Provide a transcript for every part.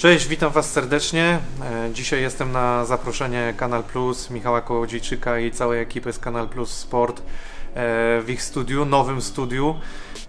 Cześć, witam Was serdecznie. E, Dzisiaj jestem na zaproszenie Kanal Plus, Michała Kołodziejczyka i całej ekipy z Kanal Plus Sport w ich studiu, nowym studiu.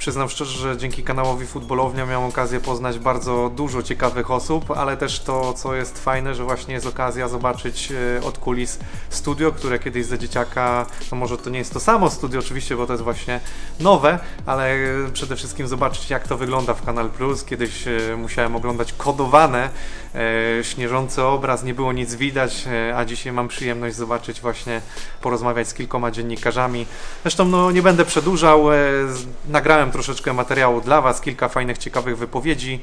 Przyznam szczerze, że dzięki kanałowi Futbolownia miałem okazję poznać bardzo dużo ciekawych osób, ale też to, co jest fajne, że właśnie jest okazja zobaczyć e, od kulis studio, które kiedyś za dzieciaka, no może to nie jest to samo studio oczywiście, bo to jest właśnie nowe, ale e, przede wszystkim zobaczyć jak to wygląda w Kanal Plus. Kiedyś e, musiałem oglądać kodowane, e, śnieżący obraz, nie było nic widać, e, a dzisiaj mam przyjemność zobaczyć właśnie, porozmawiać z kilkoma dziennikarzami. Zresztą no, nie będę przedłużał, e, nagrałem troszeczkę materiału dla Was, kilka fajnych, ciekawych wypowiedzi,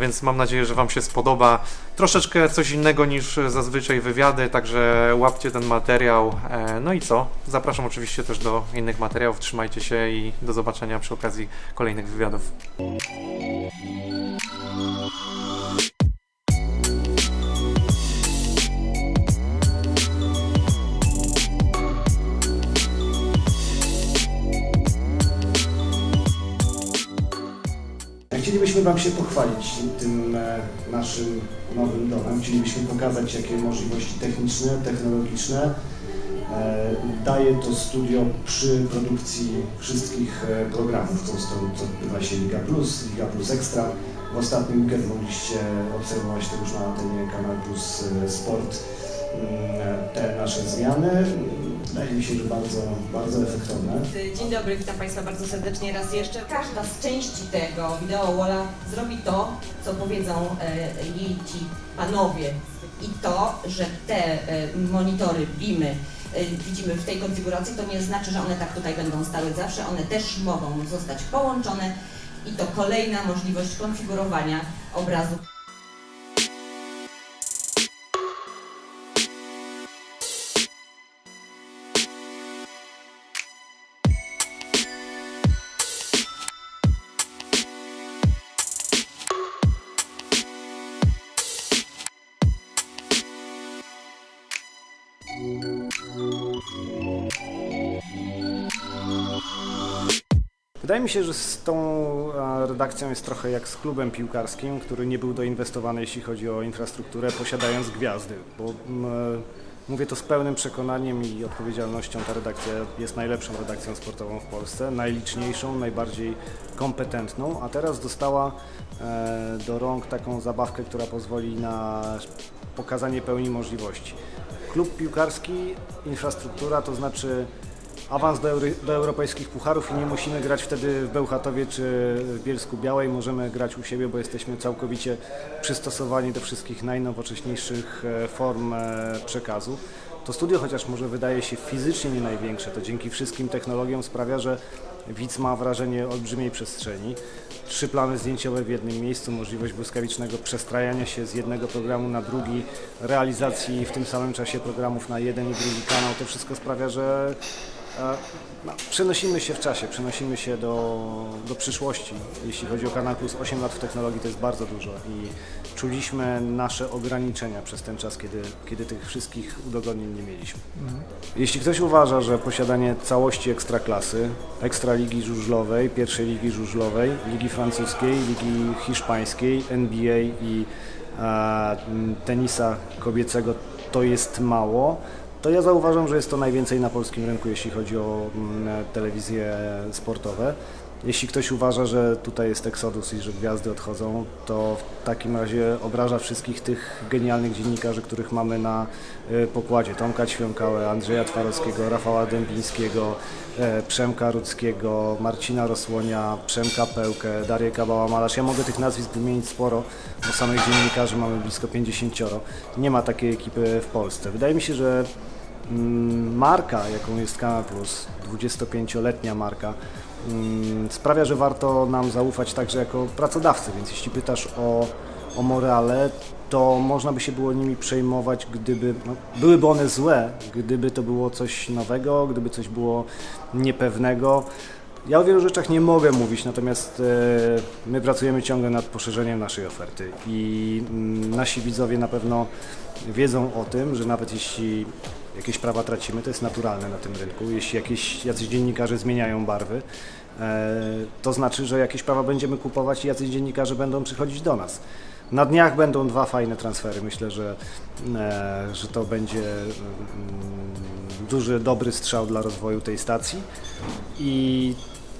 więc mam nadzieję, że Wam się spodoba. Troszeczkę coś innego niż zazwyczaj wywiady, także łapcie ten materiał. E, No i co? Zapraszam oczywiście też do innych materiałów, trzymajcie się i do zobaczenia przy okazji kolejnych wywiadów. Wam się pochwalić tym e, naszym nowym domem. Chcielibyśmy pokazać, jakie możliwości techniczne, technologiczne e, daje to studio przy produkcji wszystkich e, programów. To, odbywa się Liga Plus, Liga Plus Extra. W ostatni weekend mogliście obserwować to już na antenie Kanal Plus Sport te nasze zmiany. Wydaje mi się, że bardzo, bardzo efektowne. Dzień dobry, witam Państwa bardzo serdecznie raz jeszcze. Każda z części tego wideo Walla zrobi to, co powiedzą e, jej ci panowie. I to, że te e, monitory, beamy e, widzimy w tej konfiguracji, to nie znaczy, że one tak tutaj będą stały zawsze. One też mogą zostać połączone i to kolejna możliwość konfigurowania obrazu. Wydaje mi się, że z tą redakcją jest trochę jak z klubem piłkarskim, który nie był doinwestowany, jeśli chodzi o infrastrukturę, posiadając gwiazdy. Bo mówię to z pełnym przekonaniem i odpowiedzialnością. Ta redakcja jest najlepszą redakcją sportową w Polsce, najliczniejszą, najbardziej kompetentną, a teraz dostała e, do rąk taką zabawkę, która pozwoli na pokazanie pełni możliwości. Klub piłkarski, infrastruktura, to znaczy awans do, eury, do europejskich pucharów i nie musimy grać wtedy w Bełchatowie czy w Bielsku Białej. Możemy grać u siebie, bo jesteśmy całkowicie przystosowani do wszystkich najnowocześniejszych e, form e, przekazu. To studio, chociaż może wydaje się fizycznie nie największe, to dzięki wszystkim technologiom sprawia, że widz ma wrażenie olbrzymiej przestrzeni. Trzy plany zdjęciowe w jednym miejscu, możliwość błyskawicznego przestrajania się z jednego programu na drugi, realizacji w tym samym czasie programów na jeden i drugi kanał. To wszystko sprawia, że no, przenosimy się w czasie, przenosimy się do, do przyszłości. Jeśli chodzi o Kanal Plus, 8 lat w technologii to jest bardzo dużo i czuliśmy nasze ograniczenia przez ten czas, kiedy, kiedy tych wszystkich udogodnień nie mieliśmy. Jeśli ktoś uważa, że posiadanie całości ekstraklasy, ekstraligi żużlowej, pierwszej ligi żużlowej, ligi francuskiej, ligi hiszpańskiej, NBA i e, tenisa kobiecego to jest mało, to ja zauważam, że jest to najwięcej na polskim rynku, jeśli chodzi o mm, telewizje sportowe. Jeśli ktoś uważa, że tutaj jest eksodus i że gwiazdy odchodzą, to w takim razie obraża wszystkich tych genialnych dziennikarzy, których mamy na y, pokładzie. Tomka Ćwiąkałę, Andrzeja Twarowskiego, Rafała Dębińskiego, e, Przemka Rudzkiego, Marcina Rosłonia, Przemka Pełkę, Darię Kabała-Malarz. Ja mogę tych nazwisk wymienić sporo, bo samych dziennikarzy mamy blisko 50. Nie ma takiej ekipy w Polsce. Wydaje mi się, że Mm, marka, jaką jest Kanal Plus, 25-letnia marka, sprawia, że warto nam zaufać także jako pracodawcy, więc jeśli pytasz o, o morale, to można by się było nimi przejmować, gdyby, no, byłyby one złe, gdyby to było coś nowego, gdyby coś było niepewnego. Ja o wielu rzeczach nie mogę mówić, natomiast e, my pracujemy ciągle nad poszerzeniem naszej oferty i mm, nasi widzowie na pewno wiedzą o tym, że nawet jeśli jakieś prawa tracimy, to jest naturalne na tym rynku. Jeśli jakieś, jacyś dziennikarze zmieniają barwy, e, to znaczy, że jakieś prawa będziemy kupować i jacyś dziennikarze będą przychodzić do nas. Na dniach będą dwa fajne transfery. Myślę, że, e, że to będzie mm, duży, dobry strzał dla rozwoju tej stacji. I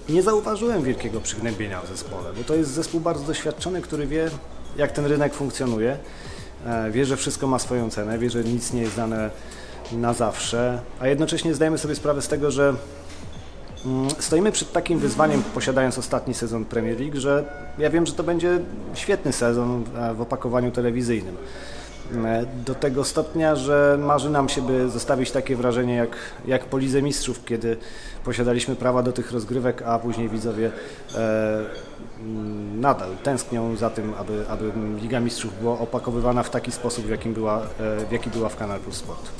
nie zauważyłem wielkiego przygnębienia w zespole, bo to jest zespół bardzo doświadczony, który wie, jak ten rynek funkcjonuje. E, Wie, że wszystko ma swoją cenę, wie, że nic nie jest dane na zawsze, a jednocześnie zdajemy sobie sprawę z tego, że mm, stoimy przed takim wyzwaniem, posiadając ostatni sezon Premier League, że ja wiem, że to będzie świetny sezon w opakowaniu telewizyjnym. E, Do tego stopnia, że marzy nam się, by zostawić takie wrażenie jak, jak po Lidze Mistrzów, kiedy posiadaliśmy prawa do tych rozgrywek, a później widzowie e, nadal tęsknią za tym, aby, aby Liga Mistrzów była opakowywana w taki sposób, w, jakim była, e, w jaki była w Kanal Plus Sport.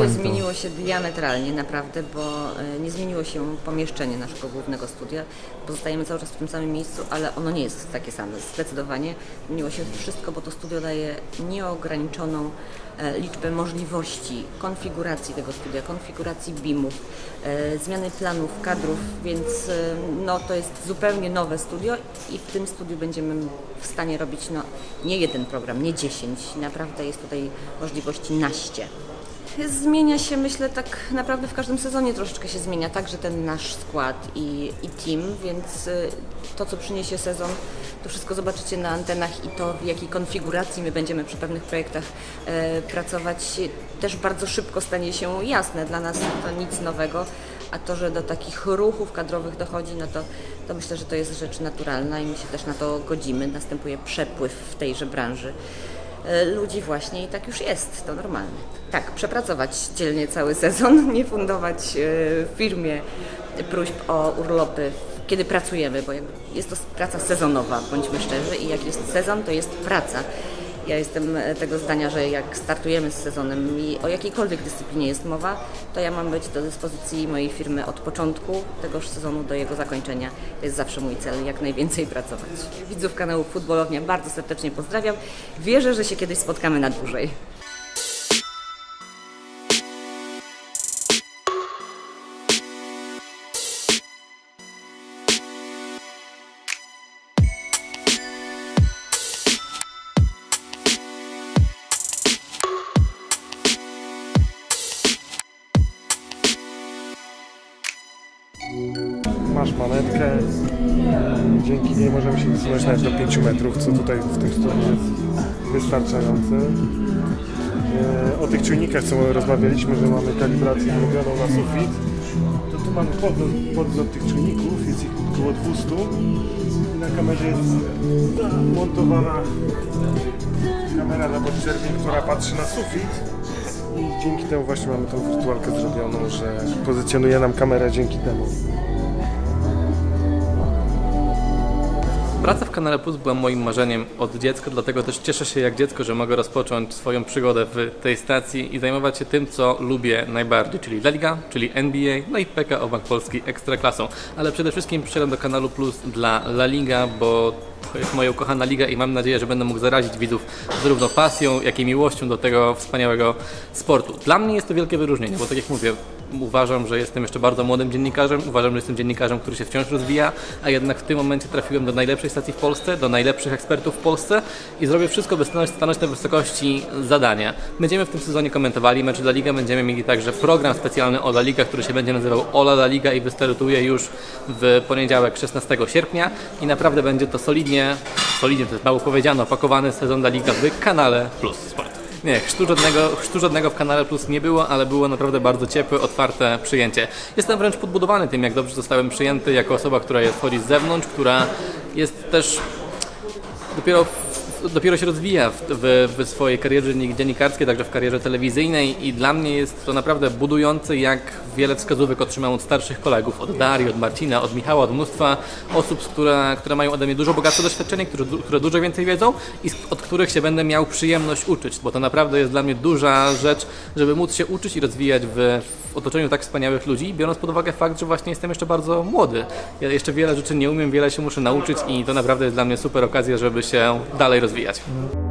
Pani to- zmieniło się diametralnie naprawdę, bo e, nie zmieniło się pomieszczenie naszego głównego studia. Pozostajemy cały czas w tym samym miejscu, ale ono nie jest takie same. Zdecydowanie zmieniło się wszystko, bo to studio daje nieograniczoną e, liczbę możliwości konfiguracji tego studia, konfiguracji BIM-ów, e, zmiany planów, kadrów, więc e, no, to jest zupełnie nowe studio i w tym studiu będziemy w stanie robić no, nie jeden program, nie dziesięć. Naprawdę jest tutaj możliwości naście. Zmienia się, myślę, tak naprawdę w każdym sezonie troszeczkę się zmienia, także ten nasz skład i, i team, więc y, to, co przyniesie sezon, to wszystko zobaczycie na antenach i to, w jakiej konfiguracji my będziemy przy pewnych projektach e, pracować, też bardzo szybko stanie się jasne. Dla nas to nic nowego, a to, że do takich ruchów kadrowych dochodzi, no to, to myślę, że to jest rzecz naturalna i my się też na to godzimy. Następuje przepływ w tejże branży ludzi właśnie i tak już jest, to normalne. Tak, przepracować dzielnie cały sezon, nie fundować e, firmie próśb o urlopy, kiedy pracujemy, bo jest to praca sezonowa, bądźmy szczerzy, i jak jest sezon, to jest praca. Ja jestem e, tego zdania, że jak startujemy z sezonem i o jakiejkolwiek dyscyplinie jest mowa, to ja mam być do dyspozycji mojej firmy od początku tegoż sezonu do jego zakończenia. To jest zawsze mój cel, jak najwięcej pracować. Widzów kanału Futbolownia bardzo serdecznie pozdrawiam. Wierzę, że się kiedyś spotkamy na dłużej. Wystarczające. E, O tych czujnikach, co rozmawialiśmy, że mamy kalibrację robioną na sufit, to tu mamy podgląd, podgląd tych czujników, jest ich około 200 i na kamerze jest montowana kamera na podczerwień, która patrzy na sufit i dzięki temu właśnie mamy tą wirtualkę zrobioną, że pozycjonuje nam kamerę dzięki temu. Praca w Kanale Plus była moim marzeniem od dziecka, dlatego też cieszę się jak dziecko, że mogę rozpocząć swoją przygodę w tej stacji i zajmować się tym, co lubię najbardziej, czyli La Liga, czyli NBA, no i PKO Bank Polski Ekstraklasą. Ale przede wszystkim przyszedłem do Kanalu Plus dla La Liga, bo to jest moja ukochana liga i mam nadzieję, że będę mógł zarazić widzów zarówno pasją, jak i miłością do tego wspaniałego sportu. Dla mnie jest to wielkie wyróżnienie, bo tak jak mówię, uważam, że jestem jeszcze bardzo młodym dziennikarzem, uważam, że jestem dziennikarzem, który się wciąż rozwija, a jednak w tym momencie trafiłem do najlepszej stacji w Polsce, do najlepszych ekspertów w Polsce i zrobię wszystko, by stanąć, stanąć na wysokości zadania. Będziemy w tym sezonie komentowali mecze La Liga, będziemy mieli także program specjalny o La Liga, który się będzie nazywał Ola La Liga i wystartuje już w poniedziałek 16 sierpnia i naprawdę będzie to solidnie, solidnie to jest mało powiedziane, opakowany sezon La Liga w kanale Plus Sport. Nie, chrztu żadnego, chrztu żadnego w kanale Plus nie było, ale było naprawdę bardzo ciepłe, otwarte przyjęcie. Jestem wręcz podbudowany tym, jak dobrze zostałem przyjęty jako osoba, która wchodzi z zewnątrz, która jest też dopiero dopiero się rozwija w, w, w swojej karierze dziennikarskiej, także w karierze telewizyjnej i dla mnie jest to naprawdę budujące, jak wiele wskazówek otrzymałem od starszych kolegów, od Darii, od Marcina, od Michała, od mnóstwa osób, które, które mają ode mnie dużo bogatsze doświadczenie, które, które dużo więcej wiedzą i od których się będę miał przyjemność uczyć, bo to naprawdę jest dla mnie duża rzecz, żeby móc się uczyć i rozwijać w, w otoczeniu tak wspaniałych ludzi, biorąc pod uwagę fakt, że właśnie jestem jeszcze bardzo młody. Ja jeszcze wiele rzeczy nie umiem, wiele się muszę nauczyć i to naprawdę jest dla mnie super okazja, żeby się dalej rozwijać. viagens.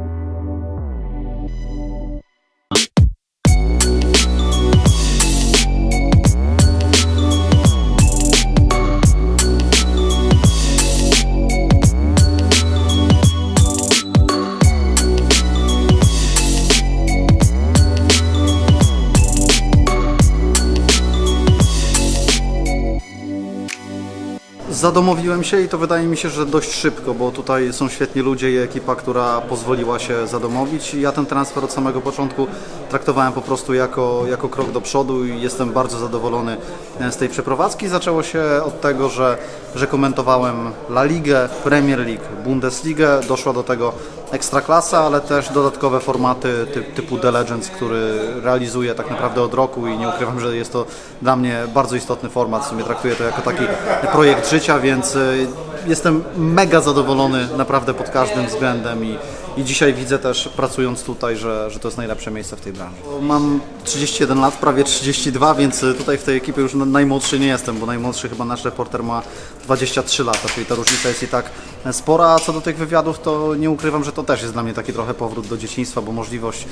Zadomowiłem się i to wydaje mi się, że dość szybko, bo tutaj są świetni ludzie i ekipa, która pozwoliła się zadomowić. Ja ten transfer od samego początku traktowałem po prostu jako, jako krok do przodu i jestem bardzo zadowolony e, z tej przeprowadzki. Zaczęło się od tego, że, że komentowałem La Ligę, Premier League, Bundesligę, doszła do tego Ekstraklasa, ale też dodatkowe formaty ty, typu The Legends, który realizuję tak naprawdę od roku i nie ukrywam, że jest to dla mnie bardzo istotny format. W sumie traktuję to jako taki projekt życia, więc y, jestem mega zadowolony naprawdę pod każdym względem i, i dzisiaj widzę też pracując tutaj, że, że to jest najlepsze miejsce w tej branży. Mam 31 lat, prawie 32, więc y, tutaj w tej ekipie już najmłodszy nie jestem, bo najmłodszy chyba nasz reporter ma 23 lata, czyli ta różnica jest i tak spora, a co do tych wywiadów, to nie ukrywam, że to też jest dla mnie taki trochę powrót do dzieciństwa, bo możliwość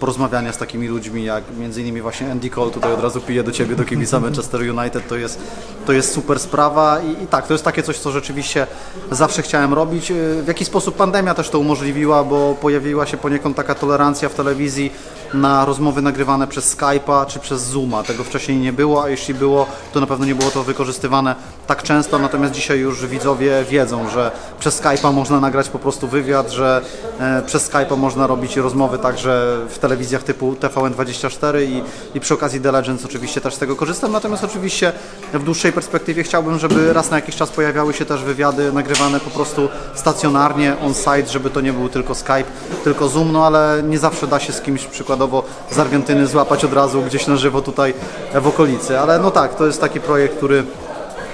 porozmawiania z takimi ludźmi jak między innymi właśnie Andy Cole, tutaj od razu piję do Ciebie, do kibica Manchester United, to jest, to jest super sprawa i, i tak, to jest takie coś, co rzeczywiście zawsze chciałem robić. Y, W jaki sposób pandemia też to umożliwiła, bo pojawiła się poniekąd taka tolerancja w telewizji na rozmowy nagrywane przez Skype'a czy przez Zooma. Tego wcześniej nie było, a jeśli było, to na pewno nie było to wykorzystywane tak często, natomiast dzisiaj już widzowie wiedzą, że przez Skype'a można nagrać po prostu wywiad, że e, przez Skype'a można robić rozmowy także w telewizjach typu TVN24 i, i przy okazji The Legends oczywiście też z tego korzystam, natomiast oczywiście w dłuższej perspektywie chciałbym, żeby raz na jakiś czas pojawiały się też wywiady nagrywane po prostu stacjonarnie, on-site, żeby to nie był tylko Skype, tylko Zoom, no ale nie zawsze da się z kimś przykładowo z Argentyny złapać od razu gdzieś na żywo tutaj w okolicy, ale no tak, to jest taki projekt, który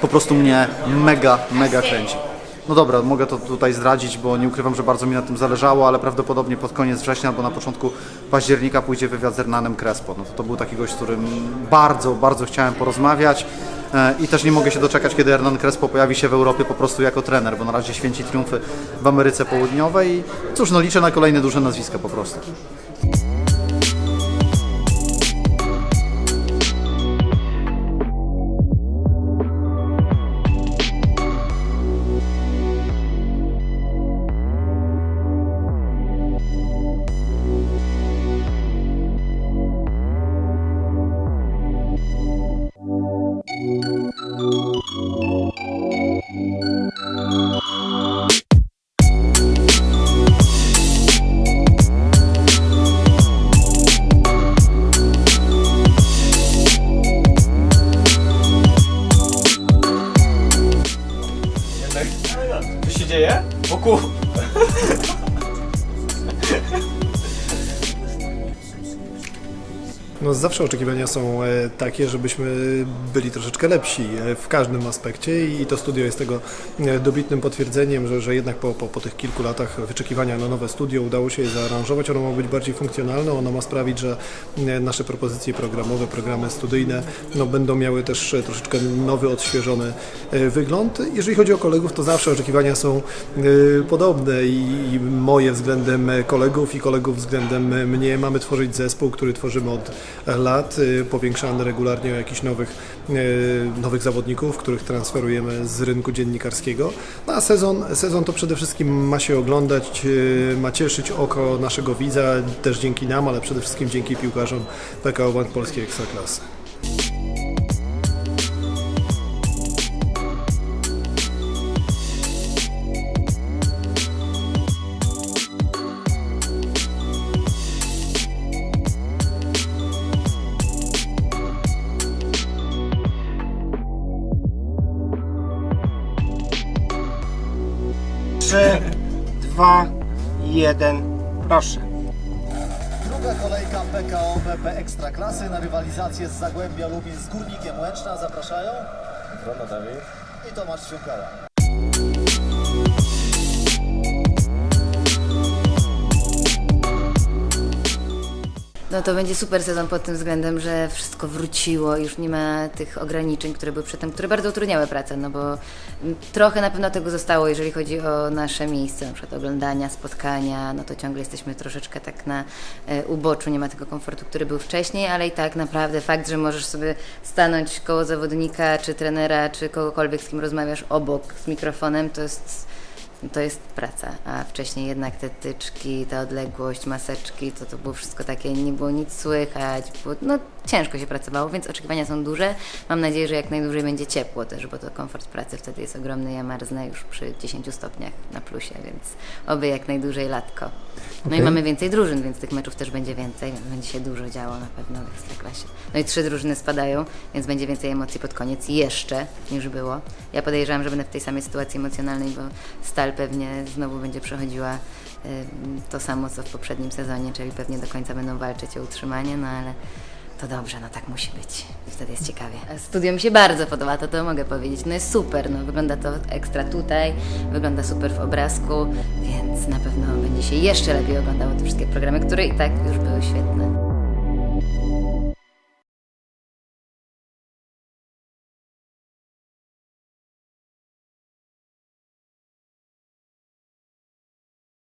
po prostu mnie mega, mega kręci. No dobra, mogę to tutaj zdradzić, bo nie ukrywam, że bardzo mi na tym zależało, ale prawdopodobnie pod koniec września albo na początku października pójdzie wywiad z Hernanem Crespo. No to, to był taki gość, z którym bardzo, bardzo chciałem porozmawiać e, i też nie mogę się doczekać, kiedy Hernan Crespo pojawi się w Europie po prostu jako trener, bo na razie święci triumfy w Ameryce Południowej i cóż, no liczę na kolejne duże nazwiska po prostu. Dzieje? Wokół. No zawsze oczekiwania są e, takie, żebyśmy byli troszeczkę lepsi e, w każdym aspekcie i to studio jest tego e, dobitnym potwierdzeniem, że, że jednak po, po, po tych kilku latach wyczekiwania na nowe studio udało się je zaaranżować. Ono ma być bardziej funkcjonalne, ono ma sprawić, że nasze propozycje programowe, programy studyjne no, będą miały też troszeczkę nowy, odświeżony wygląd. Jeżeli chodzi o kolegów, to zawsze oczekiwania są podobne i moje względem kolegów i kolegów względem mnie. Mamy tworzyć zespół, który tworzymy od lat, y, powiększany regularnie o jakichś nowych, y, nowych zawodników, których transferujemy z rynku dziennikarskiego. No a sezon, sezon to przede wszystkim ma się oglądać, y, ma cieszyć oko naszego widza, też dzięki nam, ale przede wszystkim dzięki piłkarzom PKO Bank Polskiej Ekstraklasy. Proszę. Druga kolejka PKO BP Ekstraklasy na rywalizację z Zagłębia Lubin z Górnikiem Łęczna. Zapraszają Wrona Dawid i Tomasz Świąkała. No to będzie super sezon pod tym względem, że wszystko wróciło, już nie ma tych ograniczeń, które były przedtem, które bardzo utrudniały pracę, no bo trochę na pewno tego zostało, jeżeli chodzi o nasze miejsce, na przykład oglądania, spotkania, no to ciągle jesteśmy troszeczkę tak na e, uboczu, nie ma tego komfortu, który był wcześniej, ale i tak naprawdę fakt, że możesz sobie stanąć koło zawodnika, czy trenera, czy kogokolwiek, z kim rozmawiasz obok z mikrofonem, to jest to jest praca, a wcześniej jednak te tyczki, ta odległość, maseczki, to to było wszystko takie, nie było nic słychać, było, no ciężko się pracowało, więc oczekiwania są duże. Mam nadzieję, że jak najdłużej będzie ciepło też, bo to komfort pracy wtedy jest ogromny. Ja marznę już przy 10 stopniach na plusie, więc oby jak najdłużej latko. No i Okej. mamy więcej drużyn, więc tych meczów też będzie więcej, więc będzie się dużo działo na pewno w Ekstraklasie. No i trzy drużyny spadają, więc będzie więcej emocji pod koniec jeszcze niż było. Ja podejrzewam, że będę w tej samej sytuacji emocjonalnej, bo Pewnie znowu będzie przechodziła to samo, co w poprzednim sezonie, czyli pewnie do końca będą walczyć o utrzymanie, no ale to dobrze, no tak musi być. Wtedy jest ciekawie. Studio mi się bardzo podoba, to to mogę powiedzieć. No jest super, no wygląda to ekstra tutaj, wygląda super w obrazku, więc na pewno będzie się jeszcze lepiej oglądało te wszystkie programy, które i tak już były świetne.